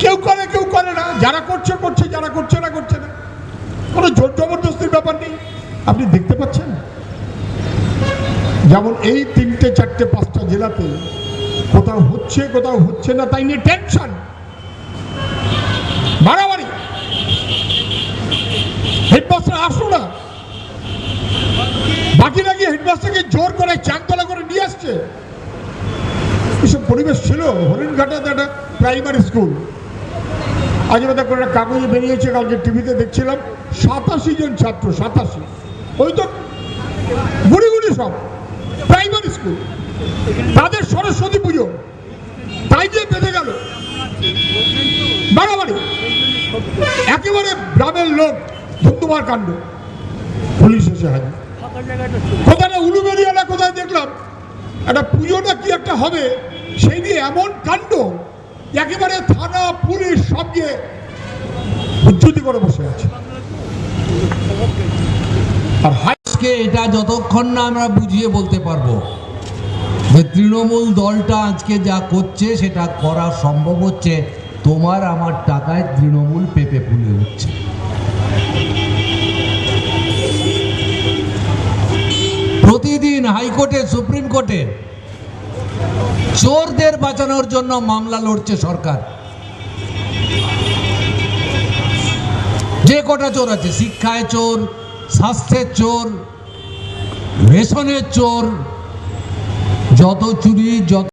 কেউ করে কেউ করে না। যারা করছে করছে, যারা করছে না করছে না। কোনো জোর ব্যাপার নেই। আপনি দেখতে পাচ্ছেন? যেমন এই তিনটে, চারটে, পাঁচটা জেলাতে কোথাও হচ্ছে কোথাও হচ্ছে না, তাই নিয়ে টেনশন জোর করে চাকতলা করে নিয়ে আসছে। এসব পরিবেশ ছিল। হরিণঘাটাতে একটা প্রাইমারি স্কুল আজ করে একটা কাগজে বেরিয়েছে, কালকে টিভিতে দেখছিলাম। সাতাশি জন ছাত্র, সাতাশি। ওই তো গুড়ি গুড়ি সব। প্রাইমারি স্কুল তাদের সরস্বতী পুজো। তাই দিয়ে বেঁধে গেল। বাড়াবাড়ি। একেবারে গ্রামের লোক ধুমধুমার কাণ্ড। পুলিশ এসে হাজির। কোথায় না উলুবেরিয়ালা কোথায় দেখলাম? একটা পুজো না কি একটা হবে? সেই নিয়ে এমন কাণ্ড। একেবারে থানা, পুলিশ সব গিয়ে করে বসে আছে। আর হাই আজকে এটা যতক্ষণ না আমরা বুঝিয়ে বলতে পারব যে তৃণমূল দলটা আজকে যা করছে, সেটা করা সম্ভব হচ্ছে। তোমার আমার টাকায় তৃণমূল পেপে ফুলে উঠছে। হাইকোর্টে, সুপ্রিম কোর্টে, চোরদের বাঁচানোর জন্য মামলা লড়ছে সরকার। যে কটা চোর আছে, শিক্ষায় চোর, স্বাস্থ্যের চোর, রেশনের চোর, যত চুরি, যত